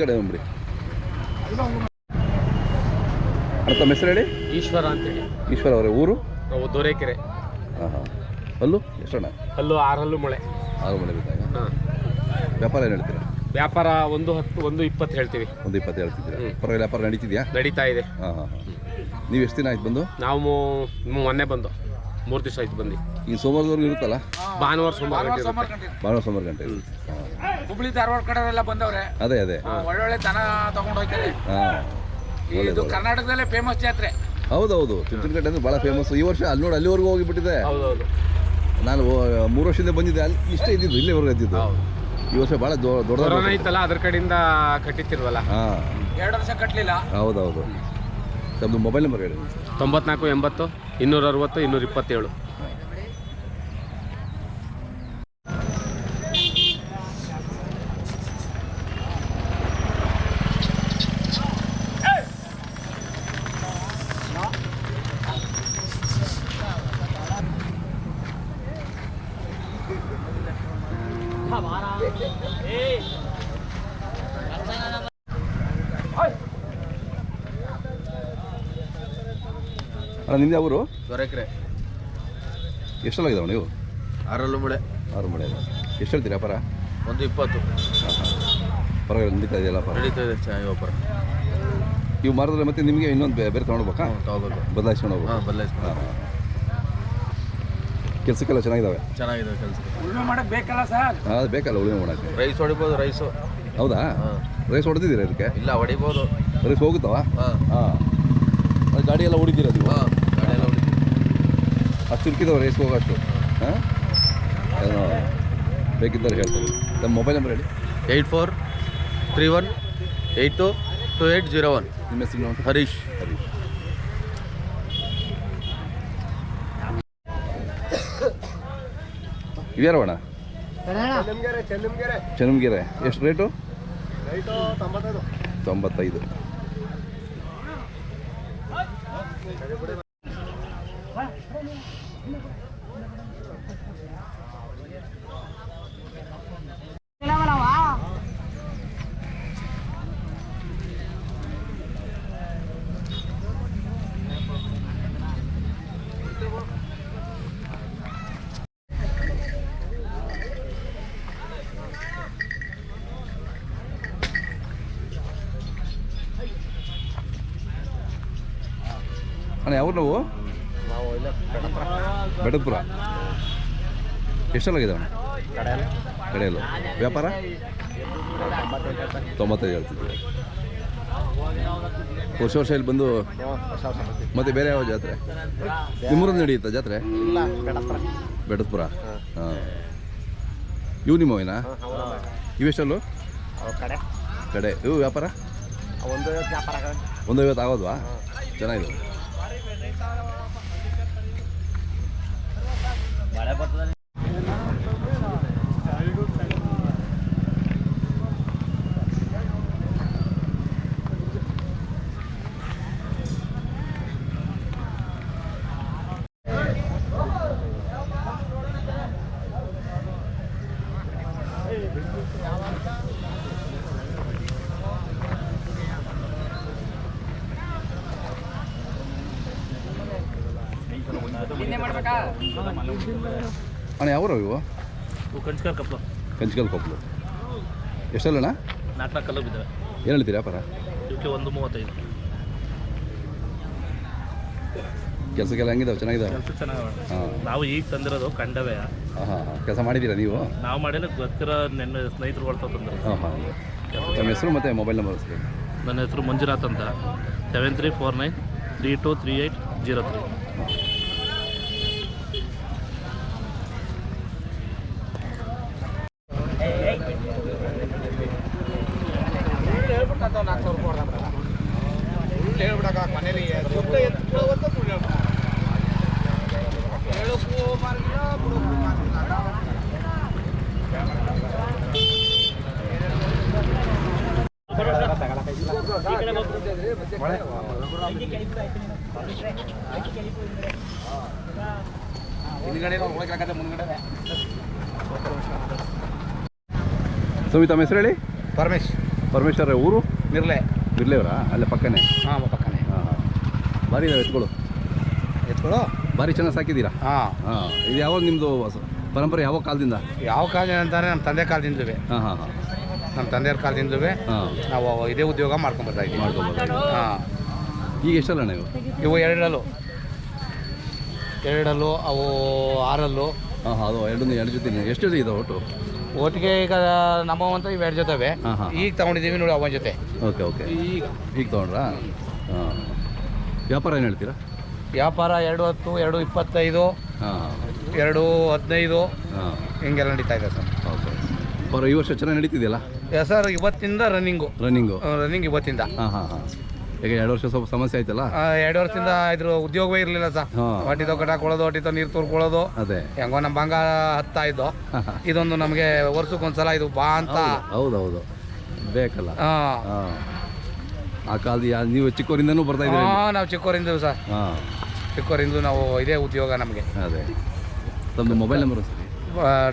ಕಡೆ ಹೋಗ್ಬಿಡಿ. ಅರ್ಥ ತಮ್ಮ ಹೆಸರು ಹೇಳಿ? ಈಶ್ವರ ಅಂತೇಳಿ ಈಶ್ವರ ಅವರೇ ಊರು? ನಾವು ದೊರೆಕೆರೆ. ಹಾಂ ಹಾಂ ಅಲ್ಲೂ ಎಷ್ಟಣ್ಣ? ಹಲ್ಲು ಆರು ಹಲ್ಲು ಮಳೆ. ಆರು ಮಳೆ ಬಿದ್ದಾಗ ಹಾಂ. ವ್ಯಾಪಾರ ಏನು ಹೇಳ್ತೀರಾ? ವ್ಯಾಪಾರ ಒಂದು ಹತ್ತು ಒಂದು ಇಪ್ಪತ್ತು ಹೇಳ್ತೀವಿ. ಒಂದು ಇಪ್ಪತ್ತು ಹೇಳ್ತಿದ್ದೀರಾ? ಹ್ಮ್. ಪರವಾಗಿಲ್ಲ ವ್ಯಾಪಾರ ನಡೀತಿದ್ಯಾ? ನಡೀತಾ ಇದೆ. ಹಾಂ ಹಾಂ ಹಾಂ ನೀವು ಎಷ್ಟು ದಿನ ಆಯ್ತು ಬಂದು? ನಾವು ಮೊನ್ನೆ ಬಂದು. ಮೂರು ದಿವಸ ಆಯ್ತು ಬಂದು. ಈ ಸೋಮವಾರದವರೆಗೂ ಇರುತ್ತಲ್ಲ? ಭಾನುವಾರ ಸೋಮವಾರ ಗಂಟೆ ಇರುತ್ತೆ. ಭಾನುವಾರ ಸೋಮವಾರ ಗಂಟೆ ಹಾಂ. ಹುಬ್ಳಿ ಧಾರವಾಡ ಕಡೆಯವರೆಲ್ಲ ಬಂದವ್ರೆ. ಅದೇ ಅದೇ. ಒಳ್ಳೊಳ್ಳೆ ದನ ತಗೊಂಡು ಹೋಗ್ತಾರೆ. ಇದು ಕರ್ನಾಟಕದಲ್ಲೇ ಫೇಮಸ್ ಜಾತ್ರೆ. ಹೌದೌದು ಚುಂಚನಕಟ್ಟೆ ಅಂದ್ರೆ ಭಾಳ ಫೇಮಸ್ ಈ ವರ್ಷ ಅಲ್ಲಿ ನೋಡಿ ಅಲ್ಲಿವರೆಗೂ ಹೋಗಿಬಿಟ್ಟಿದೆ. ನಾನು ಮೂರು ವರ್ಷದಿಂದ ಬಂದಿದ್ದೆ. ಅಲ್ಲಿ ಇಷ್ಟೇ ಇದ್ದಿದ್ದು ಇಲ್ಲಿವರೆಗೂ ಇದ್ದಿದ್ದು ಈ ವರ್ಷ ಭಾಳ ದೊಡ್ಡ ಇತ್ತಲ್ಲ ಅದ್ರ ಕಡೆಯಿಂದ ಕಟ್ಟಿತ್ತಿಲ್ವಲ್ಲ ಹಾಂ. ಎರಡು ವರ್ಷ ಕಟ್ಟಲಿಲ್ಲ ಹೌದೌದು. ತಮ್ಮದು ಮೊಬೈಲ್ ನಂಬರ್ ಹೇಳಿ. ತೊಂಬತ್ನಾಲ್ಕು ಎಂಬತ್ತು ಇನ್ನೂರ ಅರವತ್ತು ಇನ್ನೂರ ಇಪ್ಪತ್ತೇಳು ಅಣ್ಣ ನಿಂದೆ ಅವರು ದೊರೆಕ್ರೆ ಎಷ್ಟಲ್ಲಾಗಿದಾವ ನೀವು? ಆರಲ್ಲೂ ಮಳೆ. ಆರು ಮಳೆ. ಎಷ್ಟು ಹೇಳ್ತೀರಿ ವ್ಯಾಪಾರ ಒಂದು ಇಪ್ಪತ್ತು. ಪರವಾಗಿಲ್ಲ ನಡೀತಾ ಇದೆಯಲ್ಲ ನಡೀತಾ ಇದೆ ಚೆನ್ನಾಗಿ ವ್ಯಾಪಾರ ಇವು ಮಾರಿದ್ರೆ ಮತ್ತೆ ನಿಮಗೆ ಇನ್ನೊಂದು ಬೇರೆ ತೊಗೊಂಡ್ಬೇಕಾ ತಗೋಬೇಕು ಬದಲಾಯಿಸ್ಕೊಂಡು ಹೋಗ್ಬೇಕು. ಹಾಂ ಬದಲಾಯಿಸ್ಕೊಂಡು ಕೆಲಸಕ್ಕೆಲ್ಲ ಚೆನ್ನಾಗಿದ್ದಾವೆ ಚೆನ್ನಾಗಿದೆ ಕೆಲಸ. ಉಳುಮೆ ಮಾಡಕ್ಕೆ ಬೇಕಲ್ಲ ಸರ್? ಹಾಂ ಅದು ಬೇಕಲ್ಲ ಉಳಿಮೆ ಮಾಡೋಕ್ಕೆ. ರೈಸ್ ಹೊಡಿಬೋದು ರೈಸು. ಹೌದಾ? ಹಾಂ. ರೈಸ್ ಹೊಡೆದಿದ್ದೀರಾ ಇದಕ್ಕೆ? ಇಲ್ಲ ಹೊಡಿಬೋದು. ರೈಸ್ ಹೋಗುತ್ತವ? ಹಾಂ. ಅದು ಗಾಡಿ ಎಲ್ಲ ಹೊಡಿತೀರಾ ನೀವು? ಹಾಂ ಗಾಡಿ ಎಲ್ಲ ಹೊಡಿತೀವಿ ಅಷ್ಟು ಚುರುಕಿದಾವೆ ರೈಸ್ ಹೋಗೋಷ್ಟು. ಹಾಂ? ಏನೋ ಬೇಕಿದ್ದರೆ ಹೇಳ್ತಾರೆ ನಮ್ಮ ಮೊಬೈಲ್ ನಂಬರ್ ಹೇಳಿ. Eight four three one eight two two eight zero one. ನಿಮ್ಮ ಹೆಸರು ಹರೀಶ್? ಹರೀಶ್. ಹರೀಶ್ ಇವ್ಯಾರವಣ ಚೆನ್ನಂಗೆರೆ ಎಷ್ಟು ರೇಟು? ತೊಂಬತ್ತೈದು. ಅಣ್ಣ ಯಾವ ನಾವು? ಬೆಡಗ್ಪುರ. ಎಷ್ಟೆಲ್ಲಾಗಿದೆ ಅಣ್ಣ? ಕಡೆಯಲ್ಲ. ವ್ಯಾಪಾರ? ತೊಂಬತ್ತೈದು ಹೇಳ್ತಿದ್ದೀವಿ. ವರ್ಷ ವರ್ಷ ಇಲ್ಲಿ ಬಂದು ಮತ್ತೆ ಬೇರೆ ಯಾವ ಜಾತ್ರೆ? ನಿಮ್ಮೂರಲ್ಲಿ ನಡೆಯುತ್ತಾ ಜಾತ್ರೆ? ಬೆಡತ್ಪುರ ಹಾಂ. ಇವು ನಿಮ್ಮವೇನಾ ಇವೆಷ್ಟಲ್ಲು? ಕಡೆ. ಇವು ವ್ಯಾಪಾರ? ಒಂದು ಐವತ್ತು ಆಗೋದ್ವಾ? ಚೆನ್ನಾಗಿದೆ. ಅಣ್ಣ ಯಾವ ಇವು? ಕಂಚಿಕಲ್ ಕಪ್ಲು ಕಂಚಿಕಲ್ ಕೊಪ್ಪಲು ಎಷ್ಟಲ್ಲಣ್ಣ? ನಾಲ್ಕು ನಾಲ್ಕು ಕಲ್ಲು ಬಿದ್ದಾವೆ. ಏನು ಹೇಳ್ತೀರಾ ಪರ ಇವಕ್ಕೆ ಒಂದು ಮೂವತ್ತೈದು. ಕೆಲಸಕ್ಕೆಲ್ಲ ಹೆಂಗಿದಾವೆ? ಚೆನ್ನಾಗಿದಾವೆ? ಕೆಲಸ ಚೆನ್ನಾಗಿ ನಾವು ಈಗ ತಂದಿರೋದು ಕಂಡವೇ. ಹಾಂ ಕೆಲಸ ಮಾಡಿದ್ದೀರಾ ನೀವು? ನಾವು ಮಾಡಿಲ್ಲ ಗೊತ್ತಿರೋ ನೆನ್ನೆ ಸ್ನೇಹಿತರು ಹೊಳ್ತಾ ತಂದರು. ಹಾಂ ಹಾಂ. ತಮ್ಮ ಹೆಸರು ಮತ್ತು ಮೊಬೈಲ್ ನಂಬರ್ ಹೆಸರು? ನನ್ನ ಹೆಸರು ಮಂಜುನಾಥ್ ಅಂತ. Seven three four nine three two three eight zero three ಸ್ವಾಮಿ ತಮ್ಮ ಹೆಸರು ಹೇಳಿ? ಪರಮೇಶ್. ಪರಮೇಶ್ವರ ಊರು? ಬಿರ್ಲೆ. ಬಿರ್ಲೆಯವರಾ ಅಲ್ಲೇ ಪಕ್ಕನೇ. ಹಾಂ ಪಕ್ಕನೆ. ಹಾಂ ಹಾಂ. ಭಾರಿ ಇದಾವೆ ಎತ್ಗಳು ಎತ್ಕೊಳ್ಳೋ? ಭಾರಿ ಚೆನ್ನಾಗಿ ಸಾಕಿದ್ದೀರಾ? ಹಾಂ. ಹಾಂ ಇದು ಯಾವಾಗ ನಿಮ್ಮದು ಪರಂಪರೆ ಯಾವ ಕಾಲದಿಂದ? ಯಾವ ಕಾಲದಿಂದ ಅಂತಾರೆ ನಮ್ಮ ತಂದೆ ಕಾಲದಿಂದ ಹಾಂ ಹಾಂ ಹಾಂ. ನಮ್ಮ ತಂದೆಯವ್ರ ಕಾಲದಿಂದಲೂ ಹಾಂ. ನಾವು ಇದೇ ಉದ್ಯೋಗ ಮಾಡ್ಕೊಂಬರ್ತಾ ಇದ್ದೀವಿ. ಹಾಂ. ಈಗ ಎಷ್ಟಲ್ಲ ನೀವು? ಇವು ಎರಡಲ್ಲೂ ಎರಡಲ್ಲೂ ಅವು ಆರಲ್ಲೂ. ಹಾಂ ಅದು ಎರಡು ಎರಡು ಜೊತೆ ಎಷ್ಟು ಜೊತೆ ಇದಾವೆ ಒಟ್ಟು? ಒಟ್ಟಿಗೆ ಈಗ ನಮ್ಮ ಅಂತ ಇವು ಎರಡು ಜೊತೆವೆ ಈಗ ತಗೊಂಡಿದ್ದೀವಿ ನೋಡಿ ಅವನ ಜೊತೆ. Okay okay. ಈಗ ಈಗ ತೊಗೊಂಡ್ರಾ? ಹಾಂ. ವ್ಯಾಪಾರ ಏನು ಹೇಳ್ತೀರಾ? ವ್ಯಾಪಾರ ಎರಡು ಹತ್ತು ಎರಡು ಇಪ್ಪತ್ತೈದು ಹಾಂ. ಎರಡು ಹದಿನೈದು. ಹಾಂ. ಹಿಂಗೆಲ್ಲ ನಡೀತಾ ಇದೆ ಸರ್. ಓಕೆ. ಬರೋ ಈ ವರ್ಷ ಚೆನ್ನಾಗಿ ನಡೀತಿದೆಯಲ್ಲ? ಸರ್ ಇವತ್ತಿಂದ ರನ್ನಿಂಗು ರನ್ನಿಂಗು ರನ್ನಿಂಗ್ ಇವತ್ತಿಂದ ಹಾಂ ಹಾಂ ಹಾಂ. ಈಗ ಎರಡು ವರ್ಷ ಸ್ವಲ್ಪ ಸಮಸ್ಯೆ ಆಯ್ತಲ್ಲ? ಆ, ಎರಡು ವರ್ಷದಿಂದ ಇದ್ರ ಉದ್ಯೋಗವೇ ಇರಲಿಲ್ಲ ಸರ್ ಹಾಂ. ಹೊಟ್ಟಿತೋ ಕಟಾಕೊಳ್ಳೋದು ಹೊಟ್ಟಿತೋ ನೀರು ತೋರ್ಕೊಳ್ಳೋದು. ಅದೇ. ಹೆಂಗೋ ನಮ್ಮ ಬಂಗ ಹತ್ತಾ ಇದ್ದು. ಹಾಂ ಹಾಂ. ಇದೊಂದು ನಮಗೆ ವರ್ಷಕ್ಕೊಂದ್ಸಲ ಇದು ಬಾ ಅಂತ. ಹೌದು ಹೌದು ಬೇಕಲ್ಲ? ಹಾಂ. ಹಾಂ. ಆ ಕಾಲದ ಯಾ ನೀವು ಚಿಕ್ಕವರಿಂದನೂ ಬರ್ತಾ ಇದ್ದೀರಿ ನಾವು ಚಿಕ್ಕವರಿಂದ ಸರ್ ಹಾಂ. ಚಿಕ್ಕವರಿಂದ ನಾವು ಇದೇ ಉದ್ಯೋಗ ನಮಗೆ. ಅದೇ. ತಮ್ಮದು mobile number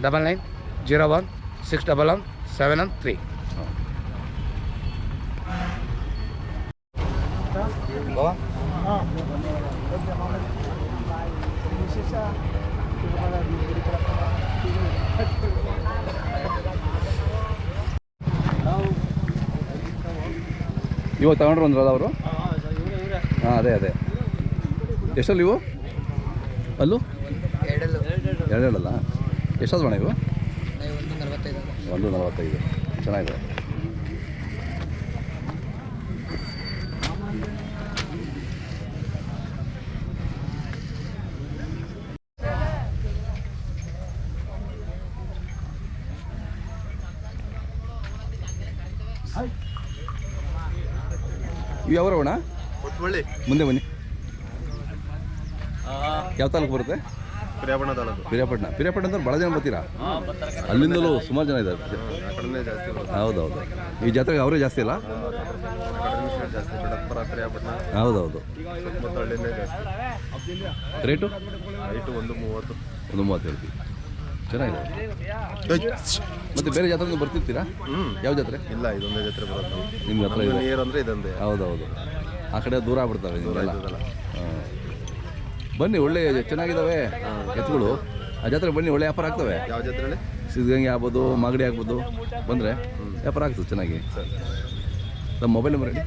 double nine zero one six double one seven one three. ಇವಾಗ ತಗೊಂಡ್ರು ಅಂದ್ರಲ್ಲ ಅವರು? ಹಾಂ ಅದೇ ಅದೇ. ಎಷ್ಟಲ್ಲಿ ಇವು? ಅಲ್ಲೂ? ಎರಡೆರಡಲ್ಲ? ಎಷ್ಟಾದ್ರು ಇವು? ಒಂದು ನಲವತ್ತೈದು. ಚೆನ್ನಾಗಿದೆ. ಇವು ಯಾವ ಮುಂದೆ ಬನ್ನಿ. ಯಾವ ತಾಲೂಕು ಬರುತ್ತೆ? ಪಿರಿಯಾಪಟ್ಟಣ ಪಿರಿಯಾಪಟ್ಟಣ ಅಂದ್ರೆ ಭಾಳ ಜನ ಬರ್ತೀರಾ? ಅಲ್ಲಿಂದಲೂ ಸುಮಾರು ಜನ ಇದ್ದಾರೆ ಹೌದೌದು. ಈ ಜಾತ್ರೆಗೆ ಅವರೇ ಜಾಸ್ತಿ ಇಲ್ಲ ಜಾಸ್ತಿ. ಪ್ರಿಯಾಪಟ್ಟಣ ಹೌದೌದು. ಸುತ್ತಮುತ್ತ ಹಳ್ಳಿನೇ ಜಾಸ್ತಿ. ರೇಟು ರೈಟು ಒಂದು ಮೂವತ್ತು. ಒಂದು ಮೂವತ್ತು ಹೇಳ್ತೀವಿ. ಚೆನ್ನಾಗಿದೆ. ಮತ್ತೆ ಬೇರೆ ಜಾತ್ರೆ ಬರ್ತಿರ್ತೀರಾ? ಯಾವ ಜಾತ್ರೆ? ಇಲ್ಲ ಇದೊಂದೇ ಜಾತ್ರೆ ಬರುತ್ತೆ ನಿಮ್ಗೆ ಹತ್ರ ನೀರು ಅಂದರೆ ಇದೊಂದೇ. ಹೌದೌದು. ಆ ಕಡೆ ದೂರ ಆಗ್ಬಿಡ್ತಾವೆ ನಿಮ್ಗೆಲ್ಲ. ಹಾಂ. ಬನ್ನಿ ಒಳ್ಳೆ ಚೆನ್ನಾಗಿದ್ದಾವೆ ಎತ್ತುಗಳು. ಆ ಜಾತ್ರೆ ಬನ್ನಿ ಒಳ್ಳೆ ವ್ಯಾಪಾರ ಆಗ್ತವೆ. ಯಾವ ಜಾತ್ರೆ ಸಿದ್ಧಗಂಗೆ ಆಗ್ಬೋದು ಮಾಗಡಿ ಆಗ್ಬೋದು ಬಂದರೆ ವ್ಯಾಪಾರ ಆಗ್ತದೆ ಚೆನ್ನಾಗಿ. ನಮ್ಮ ಮೊಬೈಲ್ ನಂಬರ್ ಹೇಳಿ.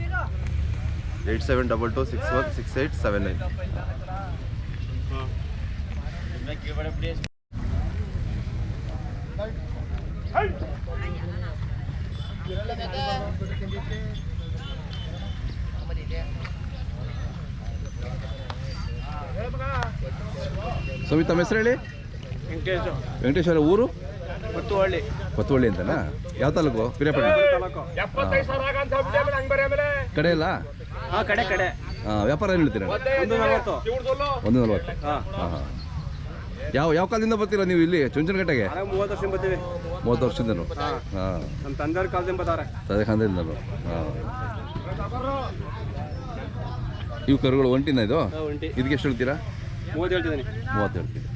Eight seven double two six one six eight seven nine ಸ್ವಾಮಿ ತಮ್ಮ ಹೆಸರು ಹೇಳಿ ವೆಂಕಟೇಶ್ ವೆಂಕಟೇಶ್ವರ ಊರು? ಪತ್ತುವಳ್ಳಿ ಕೊತ್ತವಳ್ಳಿ ಅಂತನಾ? ಯಾವ ತಾಲೂಕು? ಪಿರಿಯಾಪಟ್ಟಣ ತಾಲೂಕು. ಕಡೆ ಇಲ್ಲ ಹಾಂ ಕಡೆ ಕಡೆ. ಹಾಂ ವ್ಯಾಪಾರ ಏನು ಹೇಳ್ತೀರಾ? ಒಂದು ನಲವತ್ತು. ಒಂದು ನಲ್ವತ್ತು. ಹಾಂ. ಹಾಂ ಹಾಂ. ಯಾವ ಯಾವ ಕಾಲದಿಂದ ಬರ್ತೀರಾ ನೀವು ಇಲ್ಲಿ ಚುಂಚನಗಟ್ಟೆಗೆ ಮೂವತ್ತು ವರ್ಷದಿಂದ ಬರ್ತೀವಿ. ಮೂವತ್ತು ವರ್ಷದಿಂದ ಹಾಂ. ನಮ್ಮ ತಂದೆಯವ್ರ ಕಾಲದಿಂದ ಬರ್ತಾರೆ. ತದೇಖಾನದಿಂದನು ಹಾಂ. ಇವು ಕರುಗಳು ಒಂಟಿನ ಇದು? ಇದಕ್ಕೆ ಎಷ್ಟು ಹೇಳ್ತೀರಾ? ಮೂವತ್ತು ಹೇಳ್ತಿದ್ದೀನಿ. ಮೂವತ್ತು ಹೇಳ್ತೀನಿ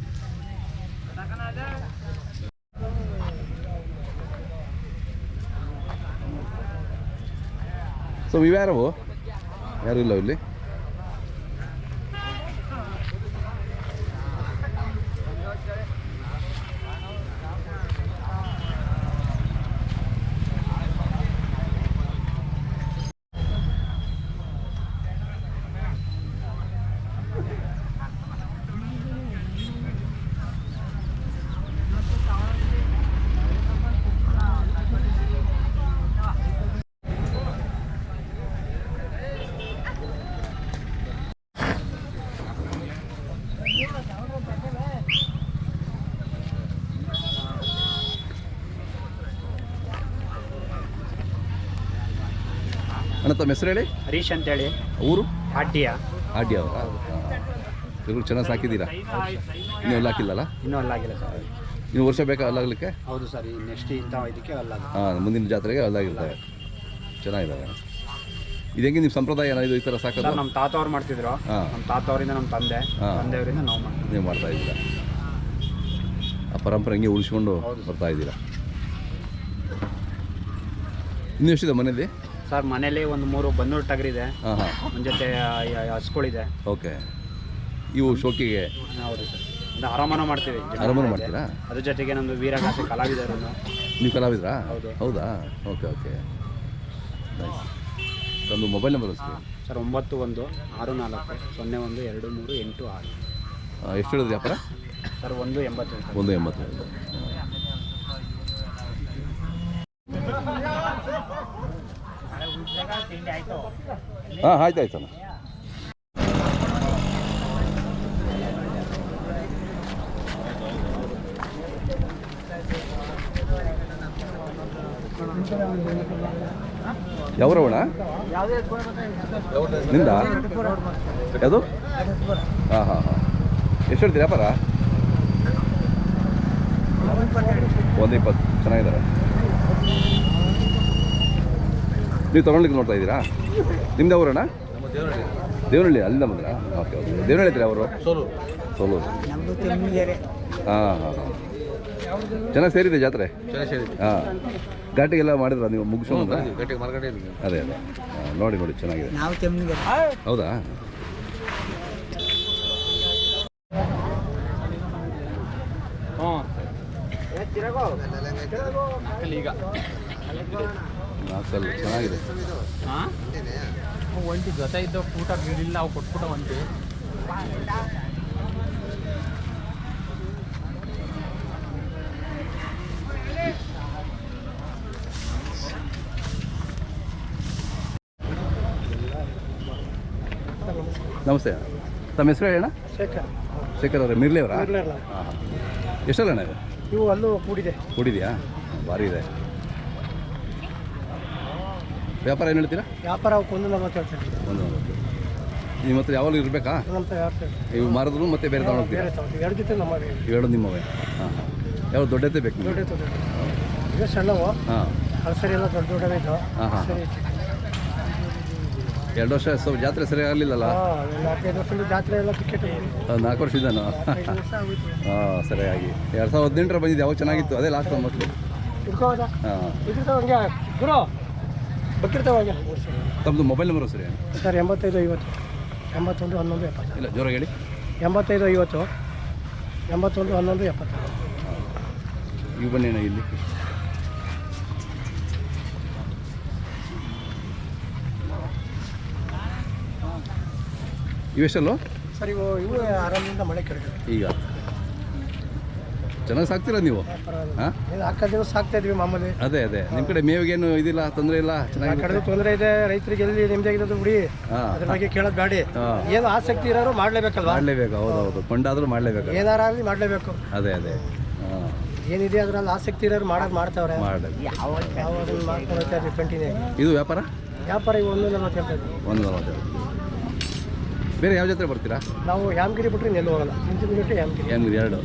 ಸೊ ಇವ್ಯಾರವು ಯಾರು ಇಲ್ಲ ಇಲ್ಲಿ? ಅಣ್ಣ ತಮ್ಮ ಹೆಸರು ಹೇಳಿ? ಹರೀಶ್ ಅಂತೇಳಿ. ಊರು? ಹಾಟಿಯ. ಆಡ್ಯ ಅವರ. ಇವರು ಚೆನ್ನಾಗಿ ಸಾಕಿದ್ದೀರಾ? ಇನ್ನೂ ಎಲ್ಲ ಹಾಕಿಲ್ಲಲ್ಲ? ಇನ್ನೂ ಅಲ್ಲಾಗಿಲ್ಲ ಸರ್. ಇನ್ನು ವರ್ಷ ಬೇಕಾ ಅಲ್ಲಾಗಲಿಕ್ಕೆ ಹೌದು ಸರ್ ಈ ನೆಕ್ಸ್ಟ್ ಇಂಥ ಇದಕ್ಕೆ ಅಲ್ಲ ಹಾಂ ಮುಂದಿನ ಜಾತ್ರೆಗೆ ಅಲ್ಲಾಗಿರ್ತವೆ ಚೆನ್ನಾಗಿದ್ದಾವೆ ಇದು ಹೆಂಗೆ ನಿಮ್ಮ ಸಂಪ್ರದಾಯ ಏನೋ ಇದು ಈ ಥರ ಸಾಕೋದು? ನಮ್ಮ ತಾತ ಅವ್ರು ಮಾಡ್ತಿದ್ರು. ನಮ್ಮ ತಾತ ಅವರಿಂದ ನಮ್ಮ ತಂದೆ. ತಂದೆಯವರಿಂದ ನಾವು ಮಾಡ್ತೀವಿ. ನೀವು ಮಾಡ್ತಾ ಇದ್ದೀರಾ? ಆ ಪರಂಪರೆ ಹಂಗೆ ಉಳಿಸ್ಕೊಂಡು ಬರ್ತಾ ಇದ್ದೀರಾ? ಇನ್ನೂ ಎಷ್ಟಿದೆ ಮನೇಲಿ ಸರ್ ಮನೇಲಿ ಒಂದು ಮೂರು ಬನ್ನೂರು ಟಗರಿದೆ. ಇದೆ ಹಾಂ. ಒಂದು ಜೊತೆ ಹಸ್ಗಳಿದೆ ಓಕೆ. ಇವು ಶೋಕಿಗೆ? ಹೌದು ಸರ್. ಒಂದು ಆರಾಮನ ಮಾಡ್ತೀವಿ. ಅರಮನೆ ಮಾಡ್ತೀರಾ? ಅದ್ರ ಜೊತೆಗೆ ನಮ್ಮದು ವೀರಗಾಸೆ ಕಲಾವಿದರನ್ನು. ನೀವು ಕಲಾವಿದ್ರಾ? ಹೌದು. ಹೌದಾ? Okay okay. ಒಂದು ಮೊಬೈಲ್ ನಂಬರ್ ಸರ್ ಒಂಬತ್ತು ಒಂದು ಆರು ನಾಲ್ಕು ಸೊನ್ನೆ ಒಂದು ಎರಡು ಮೂರು ಎಂಟು ಆರು. ಎಷ್ಟು ಹೇಳಿದ್ರಿ ವ್ಯಾಪಾರ? ಸರ್ ಒಂದು ಎಂಬತ್ತು ಹೇಳ್ತಾರೆ. ಒಂದು ಎಂಬತ್ತು ಹಾಂ ಆಯ್ತು ಆಯ್ತಣ್ಣ ಯಾವ್ರವಣ ನಿಂದ? ಯಾವುದು? ಹಾಂ ಹಾಂ ಹಾಂ. ಎಷ್ಟು ಹೇಳ್ತೀರಿ ಪರ ಒಂದು ಇಪ್ಪತ್ತು. ಚೆನ್ನಾಗಿದ್ದಾರೆ. ನೀವು ತೊಗೊಳ್ಲಿಕ್ಕೆ ನೋಡ್ತಾ ಇದ್ದೀರಾ ನಿಮ್ದು ಅವರಣ್ಣ ದೇವನಹಳ್ಳಿ ಅಲ್ಲಿಂದ ಬಂದ್ರಾ ಓಕೆ ಓಕೆ ದೇವನಹಳ್ಳಿ ಇದ್ರೆ ಅವರು ಸೋಲು ಸೋಲು ಹಾಂ ಹಾಂ ಹಾಂ ಚೆನ್ನಾಗಿ ಸೇರಿದೆ ಜಾತ್ರೆ ಹಾಂ ಘಾಟಿಗೆಲ್ಲ ಮಾಡಿದ್ರ ನೀವು ಮುಗಿಸ್ಕೊಂಡ್ರ ಮಾರ್ಗಡೆ ಅದೇ ಅದೇ ಹಾಂ, ನೋಡಿ ನೋಡಿ ಚೆನ್ನಾಗಿದೆ ಹೌದಾ ಈಗ ನಾಲ್ಕಲ್ಲಿ ಚೆನ್ನಾಗಿದೆ. ಒಂಟಿ ಜೊತೆ ಇದ್ದ ಊಟ ಬಿಡಿಲ್ಲ ಅವು ಕೊಟ್ಬಿಟ್ಟ ಒಂಟಿ. ನಮಸ್ತೆ. ತಮ್ಮ ಹೆಸರು ಹೇಳಣ್ಣ? ಶೇಖರ್. ಶೇಖರ್ ಅವರೇ ಮಿರ್ಲಿ ಅವರಾ? ಹಾಂ ಹಾಂ ಎಷ್ಟಲ್ಲ ಅಣ್ಣ ಇದು? ಇವು ಅಲ್ಲೂ ಕೂಡಿದೆ. ಕೂಡಿದೆಯಾ? ಭಾರಿ ಇದೆ. ವ್ಯಾಪಾರ ಏನು ಹೇಳ್ತೀರಾ? ವ್ಯಾಪಾರ ಒಂದು ನಲ್ವತ್ತು ಹೇಳ್ತಾರೆ ಒಂದು ನಲ್ವತ್ತು ನಿಮ್ಮ ಹತ್ರ ಯಾವಾಗಲೂ ಇರಬೇಕಾ? ನೀವು ಹೇಳ್ತಾರೆ? ಇವು ಮಾರಿದ್ರು ಮತ್ತೆ ಬೇರೆ ತಗೊಂಡು ಹೋಗ್ತೀರಾ? ಎರಡು ಜೊತೆ ನಮ್ಮ ಎರಡು ನಿಮ್ಮವೇ? ಹಾಂ ಹಾಂ. ಯಾವ ದೊಡ್ಡತೆ ಬೇಕು ನಿಮಗೆ? ಈಗ ಸಣ್ಣವು. ಹಾಂ. ಸರಿ ಎಲ್ಲ ದೊಡ್ಡ ದೊಡ್ಡವೇ ಇದ್ದವು ಹಾಂ ಹಾಂ. ಸರಿ ಎರಡು ವರ್ಷ ಸ್ವಲ್ಪ ಜಾತ್ರೆ ಸರಿ ಆಗಲಿಲ್ಲಲ್ಲ? ಹಾಂ ನಾಲ್ಕೈದು ವರ್ಷದ ಜಾತ್ರೆ ಎಲ್ಲ ಟಿಕೆಟ್ ನಾಲ್ಕು ವರ್ಷದಿಂದನೂ ಐದು ವರ್ಷ ಆಗೋಯ್ತು. ಹಾಂ ಸರಿಯಾಗಿ ಎರಡು ಸಾವಿರದ ಹದಿನೆಂಟರ ಬಂದಿದ್ದೆ ಯಾವಾಗ ಚೆನ್ನಾಗಿತ್ತು? ಅದೇ ಲಾಸ್ಟ್ ಮೊದಲು ಇಟ್ಕೋದ ಹಾಂ. ಇದ್ದಿರ್ತಾವ ಹಂಗೆ ಗುರು? ಬಕ್ಕಿರ್ತಾವ ಹಂಗೆ ತಮ್ಮದು ಮೊಬೈಲ್ ನಂಬರು ಸರಿ? ಸರ್ ಎಂಬತ್ತೈದು ಐವತ್ತು. ಎಂಬತ್ತೊಂದು ಹನ್ನೊಂದು ಎಪ್ಪತ್ತು. ಇಲ್ಲ ಜೋರಾಗಿ ಹೇಳಿ. ಎಂಬತ್ತೈದು ಐವತ್ತು ಎಂಬತ್ತೊಂದು ಹನ್ನೊಂದು ಎಪ್ಪತ್ತು. ಇವು ಬನ್ನಿ ಇಲ್ಲಿ. ಇವೆಷ್ಟಲ್ಲೋ? ಸರ್ ಇವು ಇವು ಆರಾಮದಿಂದ ಮಳೆ ಕೆಳಗೆ ಈಗ? ಚೆನ್ನಾಗಿ ಸಾಕ್ತೀರಾ ನೀವು? ಹಾಂ ಇದು ಹಾಕೋದು ಸಾಕ್ತಾ ಇದ್ವಿ ಮಾಮೂಲಿ. ಅದೇ ಅದೇ. ನಿಮ್ಮ ಕಡೆ ಮೇವಿಗೇನು ಇದಿಲ್ಲ ತೊಂದರೆ ಇಲ್ಲ? ಆ ಚೆನ್ನಾಗಿ ಕಡೆದು ತೊಂದರೆ ಇದೆ ರೈತರಿಗೆ ಎಲ್ಲಿ ನಿಮ್ದೇ ಇರೋದು ಬಿಡಿ. ಹಾಂ. ಅದ್ರ ಬಗ್ಗೆ ಕೇಳೋದು ಬೇಡಿ. ಏನು ಆಸಕ್ತಿ ಇರೋರು ಮಾಡ್ಲೇಬೇಕಲ್ವಾ? ಮಾಡಲೇಬೇಕು ಹೌದು ಹೌದು. ಕೊಂಡಾದರೂ ಮಾಡಲೇಬೇಕು. ಏನಾರ ಆಗಲಿ ಮಾಡಲೇಬೇಕು. ಅದೇ ಅದೇ. ಹಾಂ. ಏನಿದೆ ಅದ್ರಲ್ಲಿ ಆಸಕ್ತಿ ಇರೋರು ಮಾಡೋದು ಮಾಡ್ತಾವ್ರೆ. ಮಾಡಬೇಕು. ಯಾವಾಗ ಹೋಗ್ತಾ ಕಂಟಿನ್ಯೂ ಇದು ವ್ಯಾಪಾರ? ವ್ಯಾಪಾರ ಈಗ ಒಂದು ನಲ್ವತ್ತು ಹೇಳ್ತಾ ಒಂದು ನಲವತ್ತು ಬೇರೆ ಯಾವ ಜಾತ್ರೆ ಬರ್ತೀರಾ? ನಾವು ಯಾಮಗಿರಿ ಬಿಟ್ರೆ ನೆಲ್ಲು ಹೋಗಲ್ಲ. ಮುಂಚಿನ ಜೊತೆ ಯಾಮಗಿರಿ. ಯಾಮಗಿರಿ ಎರಡು.